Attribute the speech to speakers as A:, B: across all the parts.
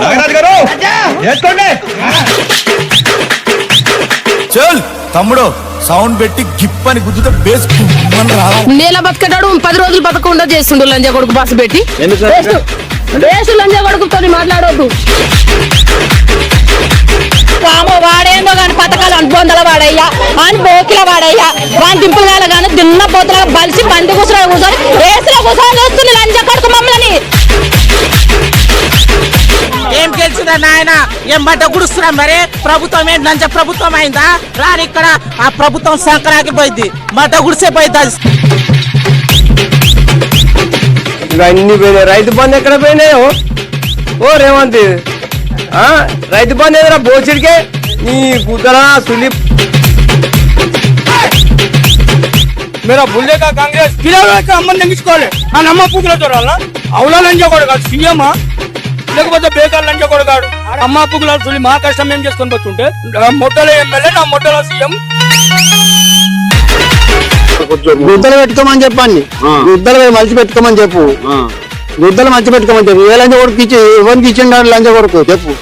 A: నాగరాజు గారు! వేసుకోండి!
B: చల్! తమ్ముడు సౌండ్ పెట్టి గిప్ అని గుద్దుతే బేస్
C: నేల బతికేటాడు పది రోజులు బతకుండా చేస్తుండు లంజా కొడుకు బస్సు పెట్టి. లంజా కొడుకుతో మాట్లాడొద్దు.
D: వామో వాడేందో గాని పథకాలు అని బొందల వాడయ్యా అని బోకిల వాడయ్యా వాని దింపుగాల గాని దున్న పోతుల బలిసి బండి కూర్చొని కూర్చొని రేసులో కూర్చొని చూస్తుంది లంచ కొడుకు మమ్మల్ని.
E: ఏం గెలిచిందా నాయన ఏం బట్ట గుడుస్తున్నాం మరి ప్రభుత్వం ఏంటి లంచ ప్రభుత్వం అయిందా రాని ఇక్కడ ఆ ప్రభుత్వం సంక్రాంతి పోయింది మట గుడిసే పోయింది అది
F: ఇంకా అన్ని పోయినాయి రైతు బంధు ఎక్కడ పోయినాయో ఓ రేవంత్ ఆ, రైతు బంధు ఎదురా బోసిడికే నీ గుద్దరా సులి
G: मेरा भूले का कांग्रेस కిరాల అమ్మని తగ్గించుకోవాలి ఆ నమ్మ పూకుల దొరాలా అవులా లంచగోడు కాదు సీఎం లేకపోతే బేకార్ లంచగోడు కాడు అమ్మ పూకుల చూసి మా కష్టం ఏం చేసుకొని పోతుంటే మొట్టలో ఎమ్మెల్యే నా మొట్టలో సీఎం.
F: గుద్దలు పెట్టుకోమని చెప్పండి. గుద్దలు మలిచి పెట్టుకోమని చెప్పు. గుద్దలు మలిచి పెట్టుకోమని చెప్పు ఏ లంచ కొడుకు ఇచ్చి ఎవరికి ఇచ్చిండాడు లంచ కొడుకు? చెప్పు.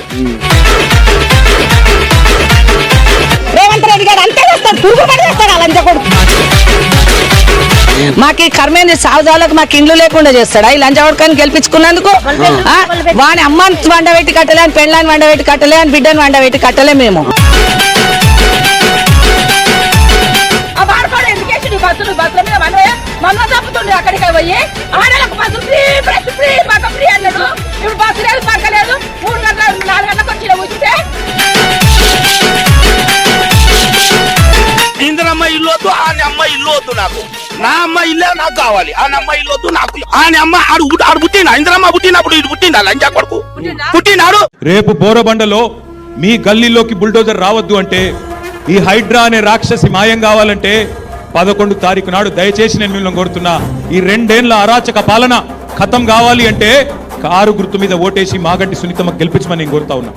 D: మాకు ఈ కర్మేంది సాగుదాలకు మాకు ఇండ్లు లేకుండా చేస్తాడా? ఈ లంచ కొడుకుని గెలిపించుకున్నందుకు? వాని అమ్మని వండబెట్టి కట్టలే అని పెళ్ళాన్ని వండబెట్టి కట్టలే అని బిడ్డని వండబెట్టి కట్టలే మేము.
C: బస్సులు బస్సుల మీద మనమే మమ్మ తప్పుతుండే అక్కడికి పోయి. ఆడలకు బస్సు ఫ్రీ ఫ్రీ
G: ఇల్లు వద్దు ఆ అమ్మ ఇల్లు వద్దు నాకు. నా అమ్మ ఇల్లే నాకు కావాలి. ఆని అమ్మ ఇల్లు వద్దు నాకు. ఆని అమ్మ ఆడు ఆడు పుట్టిన ఇంద్రమ్మ పుట్టినప్పుడు ఇది పుట్టిందా లంజా కొడుకు? పుట్టినాడు
H: రేపు బోరబండలో మీ గల్లీలోకి బుల్డోజర్ రావద్దు అంటే ఈ హైడ్రా అనే రాక్షసి మాయం కావాలంటే పదకొండు తారీఖు నాడు దయచేసి నేను మిమ్మల్ని కోరుతున్నా. ఈ రెండేళ్ళ అరాచక పాలన ఖతం కావాలి అంటే కారు గుర్తు మీద ఓటేసి మాగంటి సునీతమ్మ గెలిపించమని నేను కోరుతా ఉన్నా.